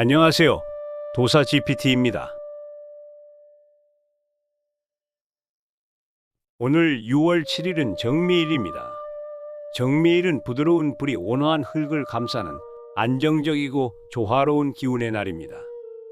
안녕하세요. 도사 GPT입니다. 오늘 6월 7일은 정미일입니다. 정미일은 부드러운 불이 온화한 흙을 감싸는 안정적이고 조화로운 기운의 날입니다.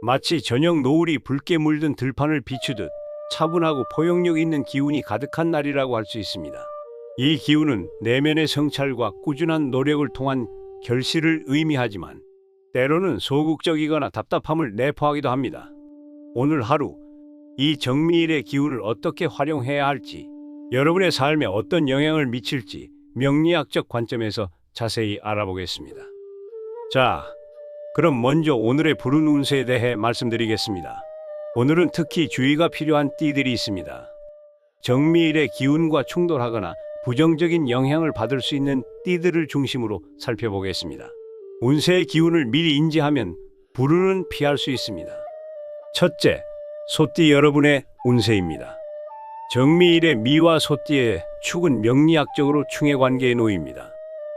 마치 저녁 노을이 붉게 물든 들판을 비추듯 차분하고 포용력 있는 기운이 가득한 날이라고 할 수 있습니다. 이 기운은 내면의 성찰과 꾸준한 노력을 통한 결실을 의미하지만 때로는 소극적이거나 답답함을 내포하기도 합니다. 오늘 하루 이 정미일의 기운을 어떻게 활용해야 할지, 여러분의 삶에 어떤 영향을 미칠지 명리학적 관점에서 자세히 알아보겠습니다. 자, 그럼 먼저 오늘의 불운 운세에 대해 말씀드리겠습니다. 오늘은 특히 주의가 필요한 띠들이 있습니다. 정미일의 기운과 충돌하거나 부정적인 영향을 받을 수 있는 띠들을 중심으로 살펴보겠습니다. 운세의 기운을 미리 인지하면 불운은 피할 수 있습니다. 첫째, 소띠 여러분의 운세입니다. 정미일의 미와 소띠의 축은 명리학적으로 충의 관계에 놓입니다.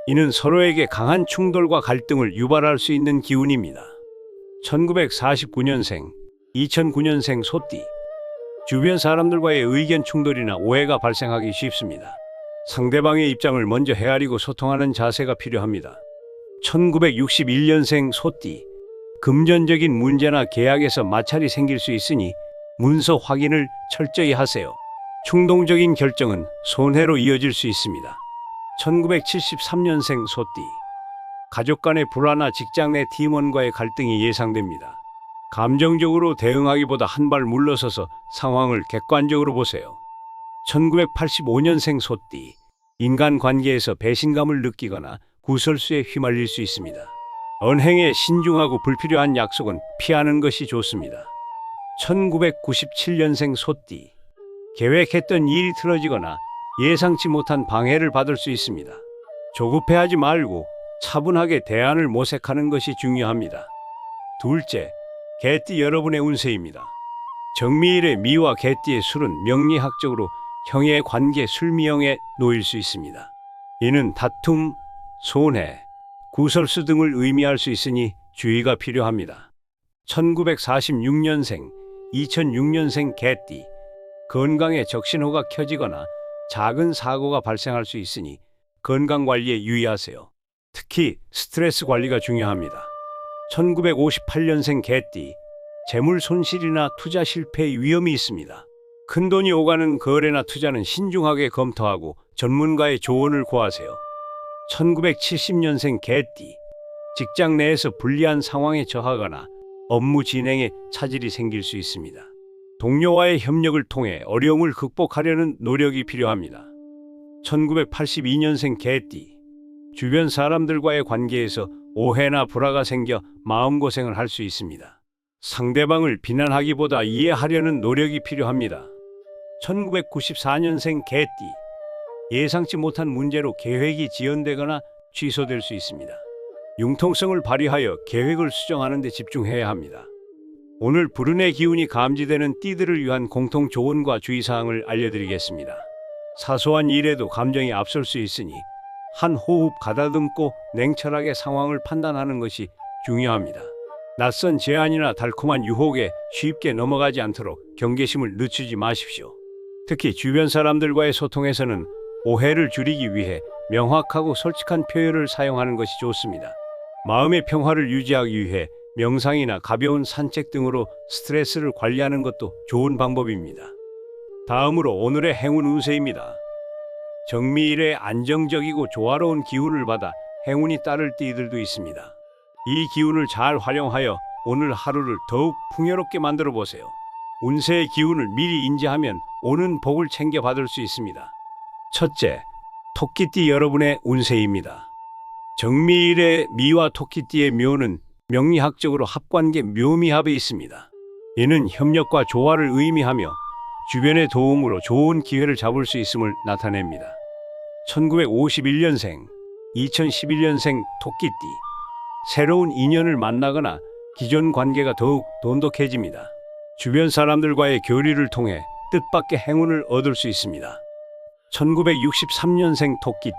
이는 서로에게 강한 충돌과 갈등을 유발할 수 있는 기운입니다. 1949년생, 2009년생 소띠. 주변 사람들과의 의견 충돌이나 오해가 발생하기 쉽습니다. 상대방의 입장을 먼저 헤아리고 소통하는 자세가 필요합니다. 1961년생 소띠. 금전적인 문제나 계약에서 마찰이 생길 수 있으니 문서 확인을 철저히 하세요. 충동적인 결정은 손해로 이어질 수 있습니다. 1973년생 소띠. 가족 간의 불화나 직장 내 팀원과의 갈등이 예상됩니다. 감정적으로 대응하기보다 한 발 물러서서 상황을 객관적으로 보세요. 1985년생 소띠. 인간 관계에서 배신감을 느끼거나 구설수에 휘말릴 수 있습니다. 언행에 신중하고 불필요한 약속은 피하는 것이 좋습니다. 1997년생 소띠. 계획했던 일이 틀어지거나 예상치 못한 방해를 받을 수 있습니다. 조급해하지 말고 차분하게 대안을 모색하는 것이 중요합니다. 둘째, 개띠 여러분의 운세입니다. 정미일의 미와 개띠의 술은 명리학적으로 형의 관계 술미형에 놓일 수 있습니다. 이는 다툼, 손해, 구설수 등을 의미할 수 있으니 주의가 필요합니다. 1946년생, 2006년생 개띠 건강에 적신호가 켜지거나 작은 사고가 발생할 수 있으니 건강 관리에 유의하세요. 특히 스트레스 관리가 중요합니다. 1958년생 개띠 재물 손실이나 투자 실패의 위험이 있습니다. 큰 돈이 오가는 거래나 투자는 신중하게 검토하고 전문가의 조언을 구하세요. 1970년생 개띠 직장 내에서 불리한 상황에 처하거나 업무 진행에 차질이 생길 수 있습니다. 동료와의 협력을 통해 어려움을 극복하려는 노력이 필요합니다. 1982년생 개띠 주변 사람들과의 관계에서 오해나 불화가 생겨 마음고생을 할 수 있습니다. 상대방을 비난하기보다 이해하려는 노력이 필요합니다. 1994년생 개띠 예상치 못한 문제로 계획이 지연되거나 취소될 수 있습니다. 융통성을 발휘하여 계획을 수정하는 데 집중해야 합니다. 오늘 불운의 기운이 감지되는 띠들을 위한 공통 조언과 주의사항을 알려드리겠습니다. 사소한 일에도 감정이 앞설 수 있으니 한 호흡 가다듬고 냉철하게 상황을 판단하는 것이 중요합니다. 낯선 제안이나 달콤한 유혹에 쉽게 넘어가지 않도록 경계심을 늦추지 마십시오. 특히 주변 사람들과의 소통에서는 오해를 줄이기 위해 명확하고 솔직한 표현을 사용하는 것이 좋습니다. 마음의 평화를 유지하기 위해 명상이나 가벼운 산책 등으로 스트레스를 관리하는 것도 좋은 방법입니다. 다음으로 오늘의 행운 운세입니다. 정미일의 안정적이고 조화로운 기운을 받아 행운이 따를 띠들도 있습니다. 이 기운을 잘 활용하여 오늘 하루를 더욱 풍요롭게 만들어 보세요. 운세의 기운을 미리 인지하면 오는 복을 챙겨 받을 수 있습니다. 첫째, 토끼띠 여러분의 운세입니다. 정미일의 미와 토끼띠의 묘는 명리학적으로 합관계 묘미합에 있습니다. 이는 협력과 조화를 의미하며 주변의 도움으로 좋은 기회를 잡을 수 있음을 나타냅니다. 1951년생, 2011년생 토끼띠 새로운 인연을 만나거나 기존 관계가 더욱 돈독해집니다. 주변 사람들과의 교류를 통해 뜻밖의 행운을 얻을 수 있습니다. 1963년생 토끼띠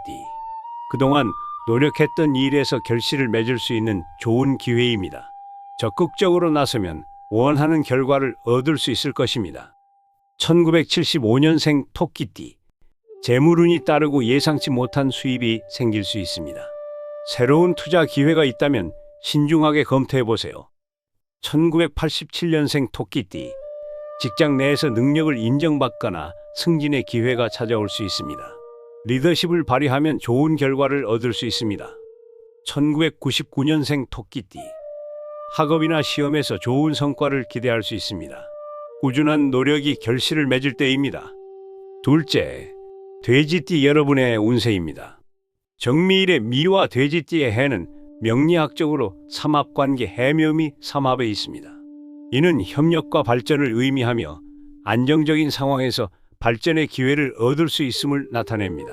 그동안 노력했던 일에서 결실을 맺을 수 있는 좋은 기회입니다. 적극적으로 나서면 원하는 결과를 얻을 수 있을 것입니다. 1975년생 토끼띠. 재물운이 따르고 예상치 못한 수입이 생길 수 있습니다. 새로운 투자 기회가 있다면 신중하게 검토해 보세요. 1987년생 토끼띠. 직장 내에서 능력을 인정받거나 승진의 기회가 찾아올 수 있습니다. 리더십을 발휘하면 좋은 결과를 얻을 수 있습니다. 1999년생 토끼띠. 학업이나 시험에서 좋은 성과를 기대할 수 있습니다. 꾸준한 노력이 결실을 맺을 때입니다. 둘째, 돼지띠 여러분의 운세입니다. 정미일의 미와 돼지띠의 해는 명리학적으로 삼합관계 해묘미 삼합에 있습니다. 이는 협력과 발전을 의미하며 안정적인 상황에서 발전의 기회를 얻을 수 있음을 나타냅니다.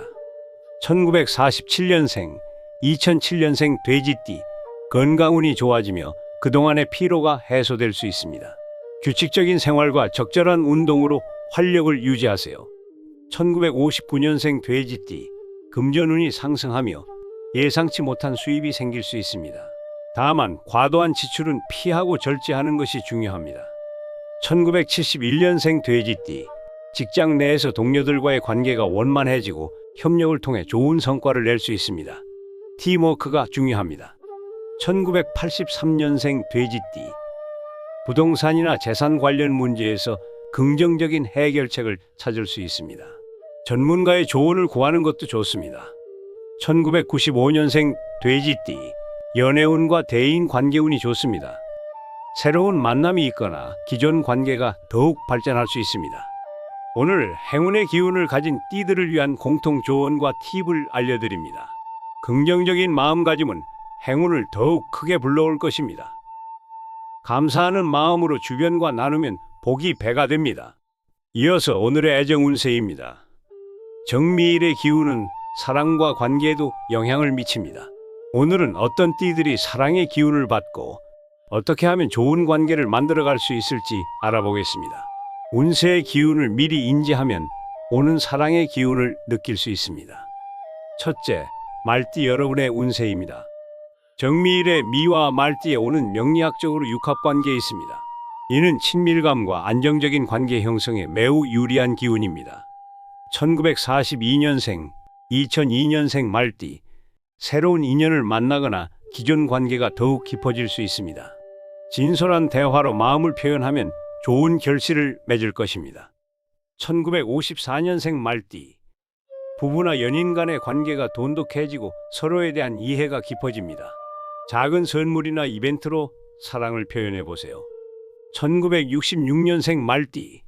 1947년생, 2007년생 돼지띠 건강운이 좋아지며 그동안의 피로가 해소될 수 있습니다. 규칙적인 생활과 적절한 운동으로 활력을 유지하세요. 1959년생 돼지띠 금전운이 상승하며 예상치 못한 수입이 생길 수 있습니다. 다만 과도한 지출은 피하고 절제하는 것이 중요합니다. 1971년생 돼지띠 직장 내에서 동료들과의 관계가 원만해지고 협력을 통해 좋은 성과를 낼 수 있습니다. 팀워크가 중요합니다. 1983년생 돼지띠 부동산이나 재산 관련 문제에서 긍정적인 해결책을 찾을 수 있습니다. 전문가의 조언을 구하는 것도 좋습니다. 1995년생 돼지띠 연애운과 대인 관계운이 좋습니다. 새로운 만남이 있거나 기존 관계가 더욱 발전할 수 있습니다. 오늘 행운의 기운을 가진 띠들을 위한 공통 조언과 팁을 알려드립니다. 긍정적인 마음가짐은 행운을 더욱 크게 불러올 것입니다. 감사하는 마음으로 주변과 나누면 복이 배가 됩니다. 이어서 오늘의 애정 운세입니다. 정미일의 기운은 사랑과 관계에도 영향을 미칩니다. 오늘은 어떤 띠들이 사랑의 기운을 받고 어떻게 하면 좋은 관계를 만들어갈 수 있을지 알아보겠습니다. 운세의 기운을 미리 인지하면 오는 사랑의 기운을 느낄 수 있습니다. 첫째, 말띠 여러분의 운세입니다. 정미일의 미와 말띠에 오는 명리학적으로 육합관계에 있습니다. 이는 친밀감과 안정적인 관계 형성에 매우 유리한 기운입니다. 1942년생, 2002년생 말띠, 새로운 인연을 만나거나 기존 관계가 더욱 깊어질 수 있습니다. 진솔한 대화로 마음을 표현하면 좋은 결실을 맺을 것입니다. 1954년생 말띠, 부부나 연인 간의 관계가 돈독해지고 서로에 대한 이해가 깊어집니다. 작은 선물이나 이벤트로 사랑을 표현해 보세요. 1966년생 말띠.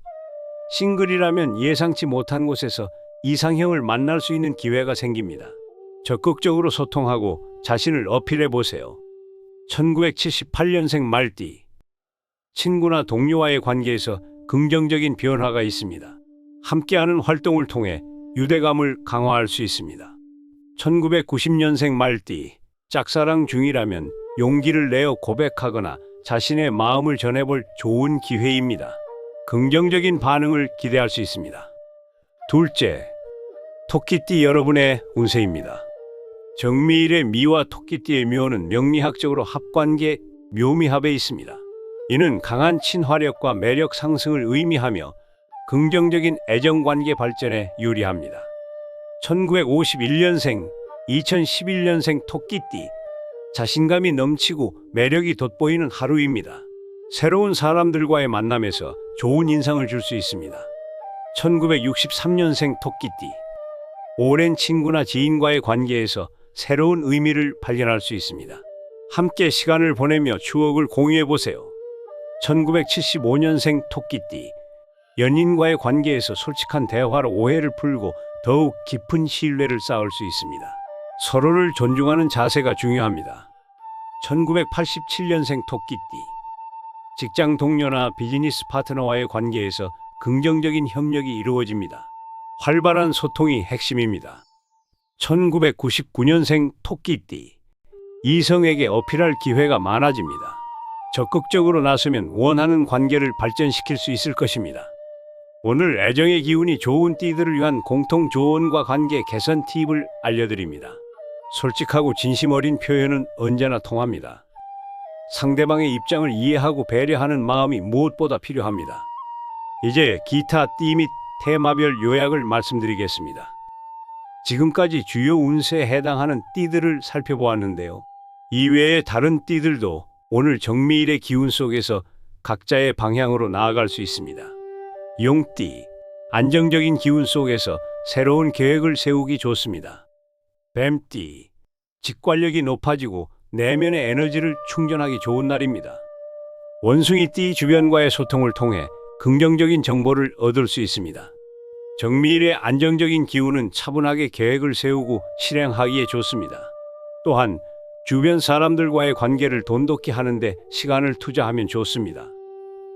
싱글이라면 예상치 못한 곳에서 이상형을 만날 수 있는 기회가 생깁니다. 적극적으로 소통하고 자신을 어필해 보세요. 1978년생 말띠. 친구나 동료와의 관계에서 긍정적인 변화가 있습니다. 함께하는 활동을 통해 유대감을 강화할 수 있습니다. 1990년생 말띠. 짝사랑 중이라면 용기를 내어 고백하거나 자신의 마음을 전해볼 좋은 기회입니다. 긍정적인 반응을 기대할 수 있습니다. 둘째, 토끼띠 여러분의 운세입니다. 정미일의 미와 토끼띠의 묘는 명리학적으로 합관계 묘미합에 있습니다. 이는 강한 친화력과 매력 상승을 의미하며 긍정적인 애정관계 발전에 유리합니다. 1951년생, 2011년생 토끼띠 자신감이 넘치고 매력이 돋보이는 하루입니다. 새로운 사람들과의 만남에서 좋은 인상을 줄 수 있습니다. 1963년생 토끼띠 오랜 친구나 지인과의 관계에서 새로운 의미를 발견할 수 있습니다. 함께 시간을 보내며 추억을 공유해 보세요. 1975년생 토끼띠 연인과의 관계에서 솔직한 대화로 오해를 풀고 더욱 깊은 신뢰를 쌓을 수 있습니다. 서로를 존중하는 자세가 중요합니다. 1987년생 토끼띠 직장 동료나 비즈니스 파트너와의 관계에서 긍정적인 협력이 이루어집니다. 활발한 소통이 핵심입니다. 1999년생 토끼띠 이성에게 어필할 기회가 많아집니다. 적극적으로 나서면 원하는 관계를 발전시킬 수 있을 것입니다. 오늘 애정의 기운이 좋은 띠들을 위한 공통 조언과 관계 개선 팁을 알려드립니다. 솔직하고 진심 어린 표현은 언제나 통합니다. 상대방의 입장을 이해하고 배려하는 마음이 무엇보다 필요합니다. 이제 기타 띠 및 테마별 요약을 말씀드리겠습니다. 지금까지 주요 운세에 해당하는 띠들을 살펴보았는데요. 이외의 다른 띠들도 오늘 정미일의 기운 속에서 각자의 방향으로 나아갈 수 있습니다. 용띠, 안정적인 기운 속에서 새로운 계획을 세우기 좋습니다. 뱀띠, 직관력이 높아지고 내면의 에너지를 충전하기 좋은 날입니다. 원숭이띠 주변과의 소통을 통해 긍정적인 정보를 얻을 수 있습니다. 정미일의 안정적인 기운은 차분하게 계획을 세우고 실행하기에 좋습니다. 또한 주변 사람들과의 관계를 돈독히 하는데 시간을 투자하면 좋습니다.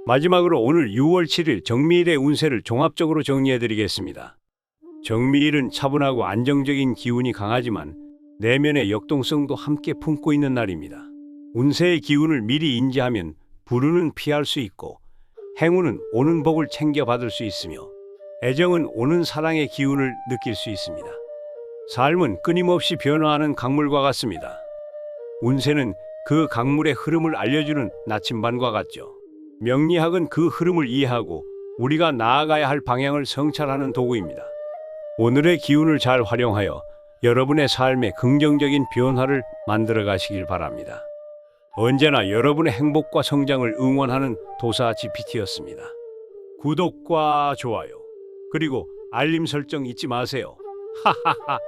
마지막으로 오늘 6월 7일 정미일의 운세를 종합적으로 정리해 드리겠습니다. 정미일은 차분하고 안정적인 기운이 강하지만 내면의 역동성도 함께 품고 있는 날입니다. 운세의 기운을 미리 인지하면 불운은 피할 수 있고 행운은 오는 복을 챙겨 받을 수 있으며 애정은 오는 사랑의 기운을 느낄 수 있습니다. 삶은 끊임없이 변화하는 강물과 같습니다. 운세는 그 강물의 흐름을 알려주는 나침반과 같죠. 명리학은 그 흐름을 이해하고 우리가 나아가야 할 방향을 성찰하는 도구입니다. 오늘의 기운을 잘 활용하여 여러분의 삶에 긍정적인 변화를 만들어 가시길 바랍니다. 언제나 여러분의 행복과 성장을 응원하는 도사 GPT였습니다. 구독과 좋아요, 그리고 알림 설정 잊지 마세요. 하하하.